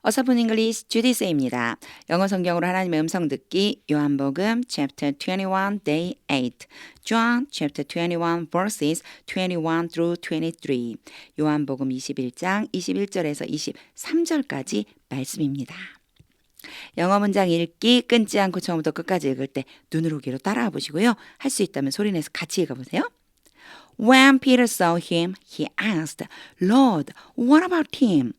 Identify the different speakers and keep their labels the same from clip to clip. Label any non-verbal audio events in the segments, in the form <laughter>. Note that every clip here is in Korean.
Speaker 1: 어서분 잉글리시 주디스입니다. 영어 성경으로 하나님의 음성 듣기 요한복음 chapter 21 day 8 John chapter 21 verses 21 through 23 요한복음 21장 21절에서 23절까지 말씀입니다. 영어 문장 읽기 끊지 않고 처음부터 끝까지 읽을 때 눈으로 귀로 따라와 보시고요. 할 수 있다면 소리 내서 같이 읽어 보세요. When Peter saw him, he asked, Lord, what about him?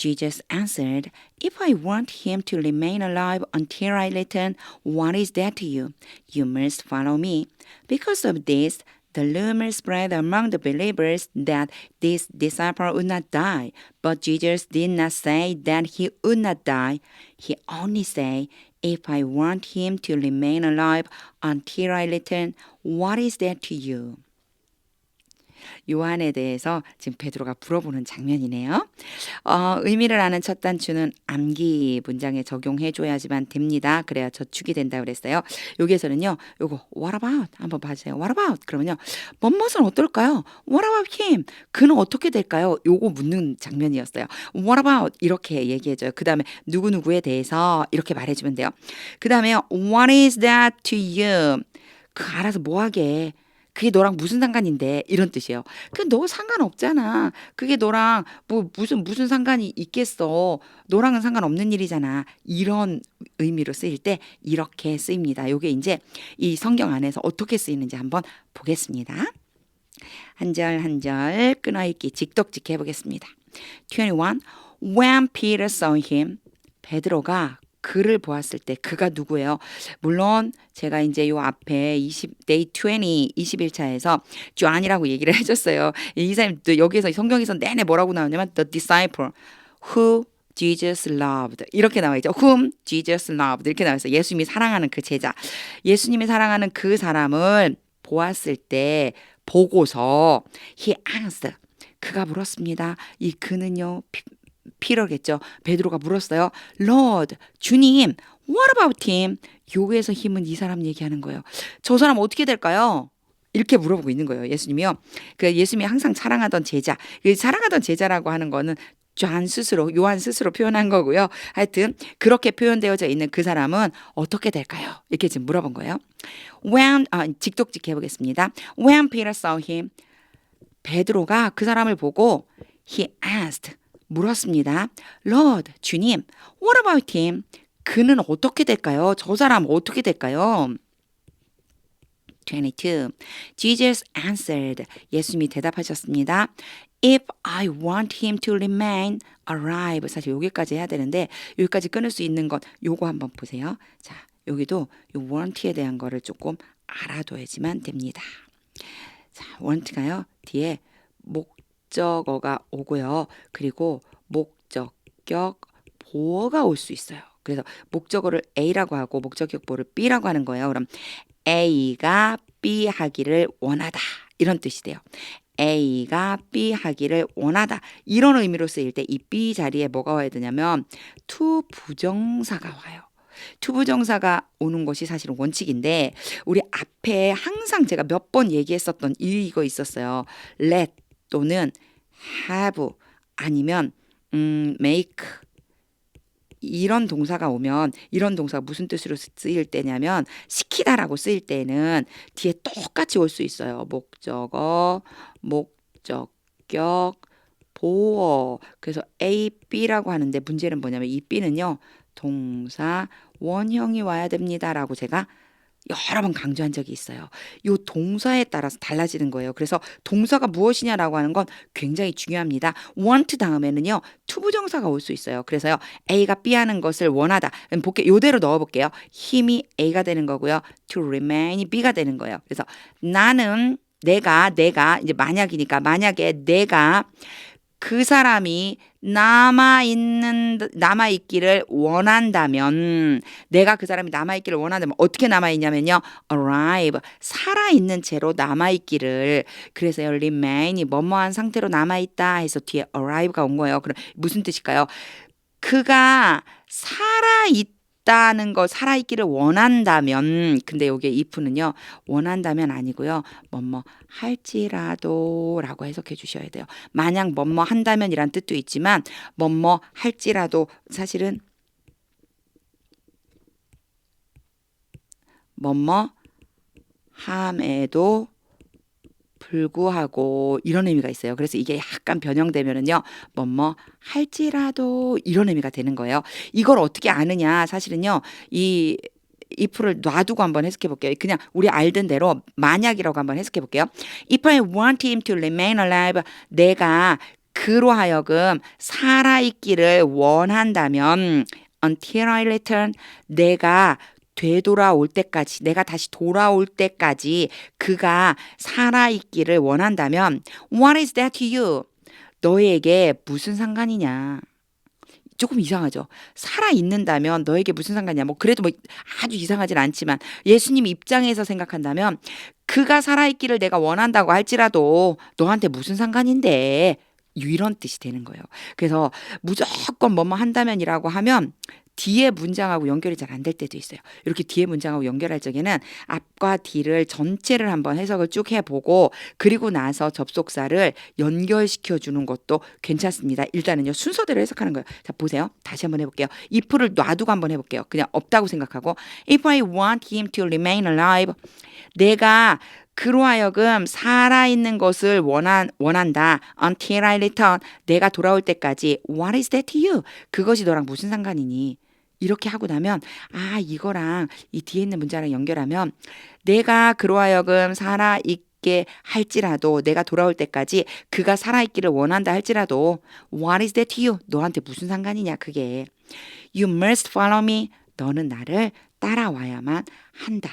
Speaker 1: Jesus answered, If I want him to remain alive until I return, what is that to you? You must follow me. Because of this, the rumor spread among the believers that this disciple would not die. But Jesus did not say that he would not die. He only said, If I want him to remain alive until I return, what is that to you? 요한에 대해서 지금 베드로가 물어보는 장면이네요. 어, 의미를 아는 첫 단추는 암기 문장에 적용해 줘야지만 됩니다. 그래야 저축이 된다 그랬어요. 여기에서는요. 요거 what about 한번 봐주세요. what about 그러면요. 뭐뭇은 어떨까요? what about him? 그는 어떻게 될까요? 요거 묻는 장면이었어요. what about 이렇게 얘기해 줘요. 그다음에 누구 누구에 대해서 이렇게 말해 주면 돼요. 그다음에요. what is that to you? 그 알아서 뭐 하게 그게 너랑 무슨 상관인데 이런 뜻이에요. 그 너 상관없잖아. 그게 너랑 뭐 무슨 무슨 상관이 있겠어. 너랑은 상관없는 일이잖아. 이런 의미로 쓰일 때 이렇게 쓰입니다. 요게 이제 이 성경 안에서 어떻게 쓰이는지 한번 보겠습니다. 한 절 한 절 끊어 읽기 직독직 해보겠습니다. 21. When Peter saw him, 베드로가 그를 보았을 때 그가 누구예요? 물론 제가 이제 요 앞에 20 day 20 21차에서 존이라고 얘기를 <laughs> 해 줬어요. 이 사람 또 여기서 성경에서 내내 뭐라고 나오냐면 the disciple who Jesus loved 이렇게 나와 있죠. whom Jesus loved 이렇게 나와 있어요. 예수님이 사랑하는 그 제자. 예수님이 사랑하는 그 사람을 보았을 때 보고서 he asked 그가 물었습니다. 이 그는요 피러겠죠. 베드로가 물었어요. Lord, 주님, what about him? 요에서 힘은 이 사람 얘기하는 거예요. 저 사람 어떻게 될까요? 이렇게 물어보고 있는 거예요. 예수님이요. 그 예수님이 항상 사랑하던 제자. 그 사랑하던 제자라고 하는 거는 존 스스로 요한 스스로 표현한 거고요. 하여튼 그렇게 표현되어져 있는 그 사람은 어떻게 될까요? 이렇게 지금 물어본 거예요. When 아, 직독직 해보겠습니다. When Peter saw him, 베드로가 그 사람을 보고 he asked 물었습니다. Lord, 주님, what about him? 그는 어떻게 될까요? 저 사람 어떻게 될까요? 22. Jesus answered. 예수님이 대답하셨습니다. If I want him to remain alive. 사실 여기까지 해야 되는데 여기까지 끊을 수 있는 것 요거 한번 보세요. 자, 여기도 이 want에 대한 거를 조금 알아둬야지만 됩니다. 자, want가요. 뒤에 목 적어가 오고요. 그리고 목적 격 보어가 올 수 있어요. 그래서 목적어를 A라고 하고 목적격 보를 B라고 하는 거예요. 그럼 A가 B 하기를 원하다. 이런 뜻이 돼요. A가 B 하기를 원하다. 이런 의미로 쓰일 때 이 B 자리에 뭐가 와야 되냐면 to 부정사가 와요. 투부정사가 오는 것이 사실은 원칙인데 우리 앞에 항상 제가 몇 번 얘기했었던 이거 있었어요. let 또는 have 아니면 음, make 이런 동사가 오면 이런 동사가 무슨 뜻으로 쓰일 때냐면 시키다라고 쓰일 때는 뒤에 똑같이 올 수 있어요. 목적어, 목적격, 보어. 그래서 A, B라고 하는데 문제는 뭐냐면 이 B는요. 동사 원형이 와야 됩니다라고 제가 여러 번 강조한 적이 있어요. 요 동사에 따라서 달라지는 거예요. 그래서 동사가 무엇이냐라고 하는 건 굉장히 중요합니다. want 다음에는요. 투부정사가 올 수 있어요. 그래서요. A가 B 하는 것을 원하다. 볼게 요대로 넣어 볼게요. 힘이 A가 되는 거고요. to remain이 B가 되는 거예요. 그래서 나는 내가 내가 이제 만약이니까 만약에 내가 그 사람이 남아 있는 남아 있기를 원한다면 내가 그 사람이 남아 있기를 원한다면 어떻게 남아 있냐면요. arrive 살아 있는 채로 남아 있기를 그래서요. remain이 뭐뭐한 상태로 남아 있다 해서 뒤에 arrive가 온 거예요. 그럼 무슨 뜻일까요? 그가 살아 있다 있다는 거 살아있기를 원한다면 근데 여기에 if는요 원한다면 아니고요 뭐뭐 할지라도라고 해석해 주셔야 돼요. 만약 뭐뭐 한다면이란 뜻도 있지만 뭐뭐 할지라도 사실은 뭐뭐 함에도 불구하고 이런 의미가 있어요. 그래서 이게 약간 변형되면은요, 뭐뭐 할지라도 이런 의미가 되는 거예요. 이걸 어떻게 아느냐? 사실은요, 이 if를 놔두고 한번 해석해 볼게요. 그냥 우리 알던 대로 만약이라고 한번 해석해 볼게요. If I want him to remain alive, 내가 그로 하여금 살아있기를 원한다면 until I return, 내가 되돌아올 때까지, 내가 다시 돌아올 때까지 그가 살아 있기를 원한다면, what is that to you? 너에게 무슨 상관이냐? 조금 이상하죠. 살아 있는다면 너에게 무슨 상관이냐. 뭐, 그래도 뭐 아주 이상하진 않지만 예수님 입장에서 생각한다면 그가 살아 있기를 내가 원한다고 할지라도 너한테 무슨 상관인데. 이런 뜻이 되는 거예요. 그래서 무조건 뭐뭐 한다면이라고 하면 뒤에 문장하고 연결이 잘 안 될 때도 있어요. 이렇게 뒤에 문장하고 연결할 적에는 앞과 뒤를 전체를 한번 해석을 쭉 해보고 그리고 나서 접속사를 연결시켜 주는 것도 괜찮습니다. 일단은요 순서대로 해석하는 거예요. 자 보세요. 다시 한번 해볼게요. if를 놔두고 한번 해볼게요. 그냥 없다고 생각하고 if I want him to remain alive 내가 그로 하여금 살아있는 것을 원한, 원한다. Until I return. 내가 돌아올 때까지. What is that to you? 그것이 너랑 무슨 상관이니? 이렇게 하고 나면, 아, 이거랑 이 뒤에 있는 문자랑 연결하면, 내가 그로 하여금 살아있게 할지라도, 내가 돌아올 때까지 그가 살아있기를 원한다 할지라도, What is that to you? 너한테 무슨 상관이냐, 그게. You must follow me. 너는 나를 따라와야만 한다.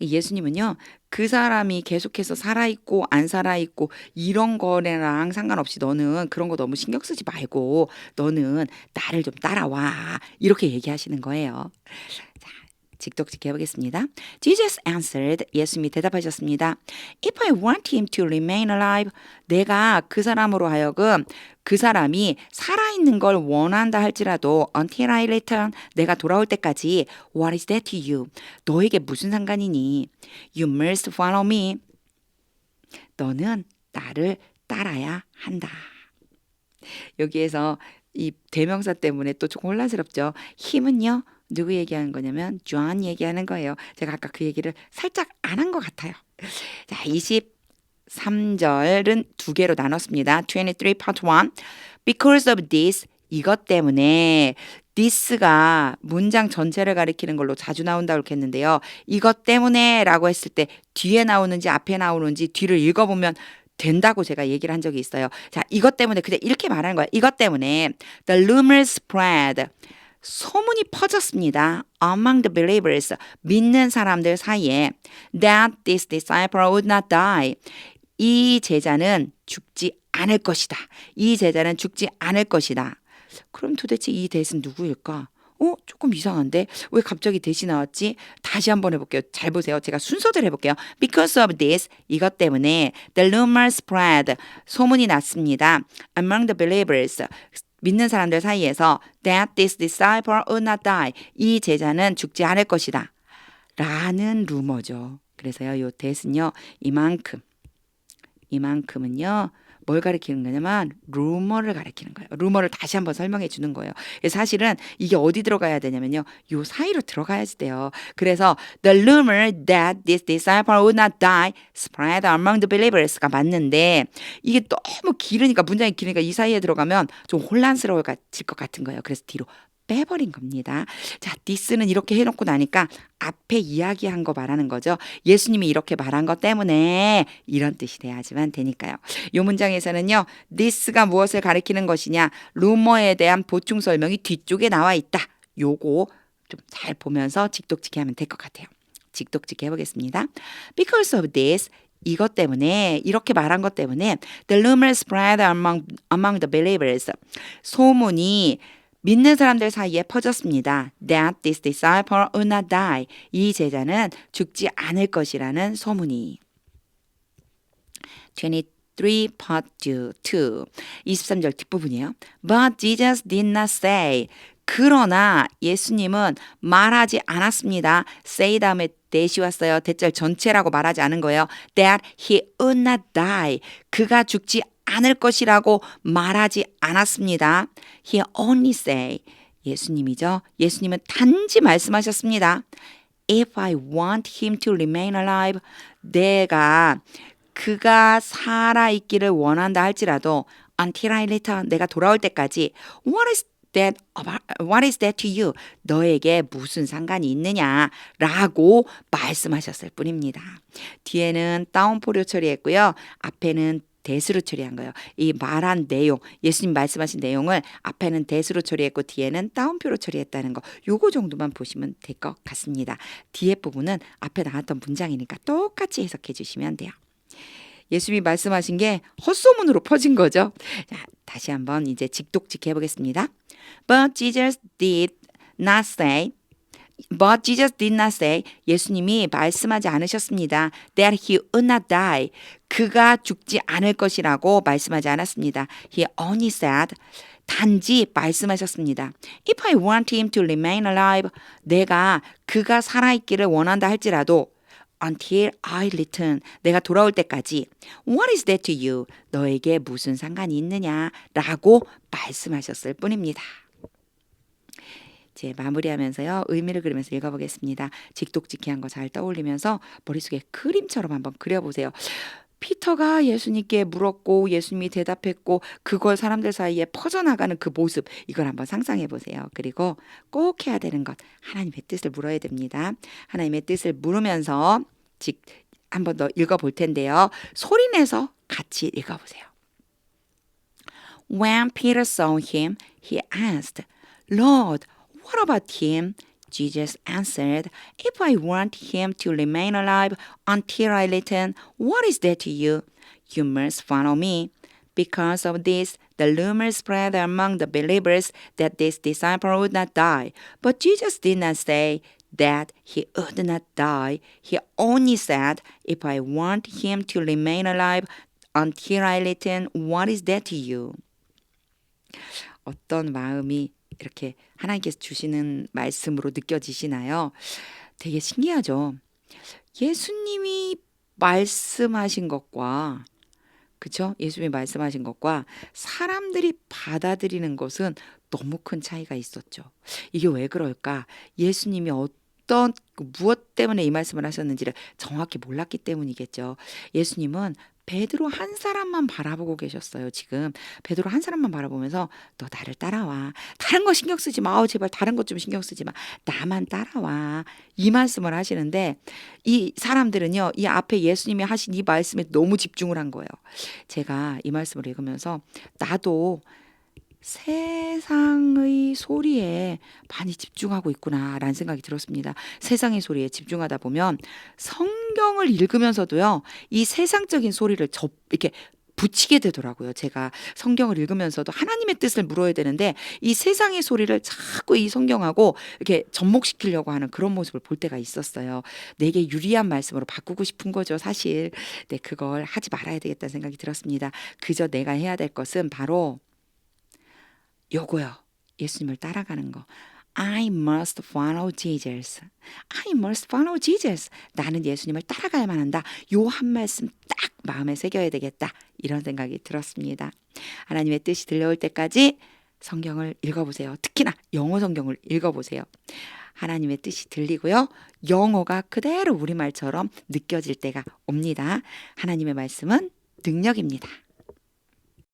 Speaker 1: 예수님은요, 그 사람이 계속해서 살아있고 안 살아있고 이런 거랑 상관없이 너는 그런 거 너무 신경 쓰지 말고 너는 나를 좀 따라와. 이렇게 얘기하시는 거예요. 자, 직독직 해 보겠습니다. Jesus answered. 예수님이 대답하셨습니다. If I want him to remain alive, 내가 그 사람으로 하여금 그 사람이 살아있는 걸 원한다 할지라도 until I return, 내가 돌아올 때까지 what is that to you? 너에게 무슨 상관이니? You must follow me. 너는 나를 따라야 한다. 여기에서 이 대명사 때문에 또 조금 혼란스럽죠. 힘은요. 누구 얘기하는 거냐면 존 얘기하는 거예요. 제가 아까 그 얘기를 살짝 안 한 것 같아요. 자, 23절은 두 개로 나눴습니다. 23 part 1. Because of this 이것 때문에 this가 문장 전체를 가리키는 걸로 자주 나온다고 했는데요. 이것 때문에라고 했을 때 뒤에 나오는지 앞에 나오는지 뒤를 읽어보면 된다고 제가 얘기를 한 적이 있어요. 자, 이것 때문에 그냥 이렇게 말하는 거야. 이것 때문에 the rumor spread 소문이 퍼졌습니다. Among the believers, 믿는 사람들 사이에 that this disciple would not die. 이 제자는 죽지 않을 것이다. 이 제자는 죽지 않을 것이다. 그럼 도대체 이 대신 누구일까? 어? 조금 이상한데? 왜 갑자기 대시 나왔지? 다시 한번 해볼게요. 잘 보세요. 제가 순서대로 해볼게요. Because of this, 이것 때문에 the rumor spread, 소문이 났습니다. Among the believers, 믿는 사람들 사이에서 that this disciple would not die. 이 제자는 죽지 않을 것이다. 라는 루머죠. 그래서요, 요 대신요, 이만큼. 이만큼은요, 뭘 가리키는 거냐면 루머를 가리키는 거예요. 루머를 다시 한번 설명해 주는 거예요. 사실은 이게 어디 들어가야 되냐면요. 요 사이로 들어가야지 돼요. 그래서 the rumor that this disciple would not die spread among the believers가 맞는데 이게 너무 길으니까 문장이 길으니까 이 사이에 들어가면 좀 혼란스러워질 것 같은 거예요. 그래서 뒤로 빼버린 겁니다. 자, 디스는 이렇게 해놓고 나니까 앞에 이야기한 거 말하는 거죠. 예수님이 이렇게 말한 것 때문에 이런 뜻이 돼야지만 되니까요. 이 문장에서는요, 디스가 무엇을 가리키는 것이냐, 루머에 대한 보충 설명이 뒤쪽에 나와 있다. 요거 좀 잘 보면서 직독직해 하면 될 것 같아요. 직독직해 해보겠습니다. Because of this, 이것 때문에 이렇게 말한 것 때문에 the rumor spread among among the believers 소문이 믿는 사람들 사이에 퍼졌습니다. That this disciple will not die. 이 제자는 죽지 않을 것이라는 소문이. 23 part 2, 23절 뒷부분이에요. But Jesus did not say 그러나 예수님은 말하지 않았습니다. say 다음에 that이 왔어요. 대절 전체라고 말하지 않은 거예요. that he would not die. 그가 죽지 않을 것이라고 말하지 않았습니다. he only say. 예수님이죠. 예수님은 단지 말씀하셨습니다. If I want him to remain alive, 내가 그가 살아 있기를 원한다 할지라도 until I return, 내가 돌아올 때까지 what is that what is that to you? 너에게 무슨 상관이 있느냐라고 말씀하셨을 뿐입니다. 뒤에는 다운포로 처리했고요. 앞에는 대수로 처리한 거예요. 이 말한 내용, 예수님 말씀하신 내용을 앞에는 대수로 처리했고 뒤에는 따옴표로 처리했다는 거. 요거 정도만 보시면 될 것 같습니다. 뒤에 부분은 앞에 나왔던 문장이니까 똑같이 해석해 주시면 돼요. 예수님이 말씀하신 게 헛소문으로 퍼진 거죠. 자, 다시 한번 이제 직독직 해보겠습니다. But Jesus did not say But Jesus did not say 예수님이 말씀하지 않으셨습니다. That he would not die. 그가 죽지 않을 것이라고 말씀하지 않았습니다. He only said 단지 말씀하셨습니다. If I want him to remain alive, 내가 그가 살아있기를 원한다 할지라도 until I return, 내가 돌아올 때까지 What is that to you? 너에게 무슨 상관이 있느냐 라고 말씀하셨을 뿐입니다. 이제 마무리하면서요 의미를 그리면서 읽어보겠습니다. 직독직해한 거 잘 떠올리면서 머릿속에 그림처럼 한번 그려보세요. 피터가 예수님께 물었고 예수님이 대답했고 그걸 사람들 사이에 퍼져나가는 그 모습 이걸 한번 상상해 보세요. 그리고 꼭 해야 되는 것 하나님의 뜻을 물어야 됩니다. 하나님의 뜻을 물으면서 직 한번 더 읽어 볼 텐데요. 소리 내서 같이 읽어 보세요. When Peter saw him, he asked, Lord, what about him? Jesus answered, If I want him to remain alive until I return, what is that to you? You must follow me. Because of this, the rumor spread among the believers that this disciple would not die. But Jesus did not say that he would not die. He only said, If I want him to remain alive until I return, what is that to you? 어떤 마음이 이렇게 하나님께서 주시는 말씀으로 느껴지시나요? 되게 신기하죠. 예수님이 말씀하신 것과 그쵸? 예수님이 말씀하신 것과 사람들이 받아들이는 것은 너무 큰 차이가 있었죠. 이게 왜 그럴까? 예수님이 어떤 그 무엇 때문에 이 말씀을 하셨는지를 정확히 몰랐기 때문이겠죠. 예수님은 베드로 한 사람만 바라보고 계셨어요. 지금 베드로 한 사람만 바라보면서 너 나를 따라와. 다른 거 신경 쓰지 마. 아우, 제발 다른 것 좀 신경 쓰지 마. 나만 따라와. 이 말씀을 하시는데 이 사람들은요. 이 앞에 예수님이 하신 이 말씀에 너무 집중을 한 거예요. 제가 이 말씀을 읽으면서 나도 세상의 소리에 많이 집중하고 있구나라는 생각이 들었습니다. 세상의 소리에 집중하다 보면 성경을 읽으면서도요, 이 세상적인 소리를 접, 이렇게 붙이게 되더라고요. 제가 성경을 읽으면서도 하나님의 뜻을 물어야 되는데 이 세상의 소리를 자꾸 이 성경하고 이렇게 접목시키려고 하는 그런 모습을 볼 때가 있었어요. 내게 유리한 말씀으로 바꾸고 싶은 거죠, 사실. 네, 그걸 하지 말아야 되겠다는 생각이 들었습니다. 그저 내가 해야 될 것은 바로 요거요. 예수님을 따라가는 거. I must follow Jesus. I must follow Jesus. 나는 예수님을 따라가야만 한다. 요 한 말씀 딱 마음에 새겨야 되겠다. 이런 생각이 들었습니다. 하나님의 뜻이 들려올 때까지 성경을 읽어보세요. 특히나 영어 성경을 읽어보세요. 하나님의 뜻이 들리고요. 영어가 그대로 우리말처럼 느껴질 때가 옵니다. 하나님의 말씀은 능력입니다.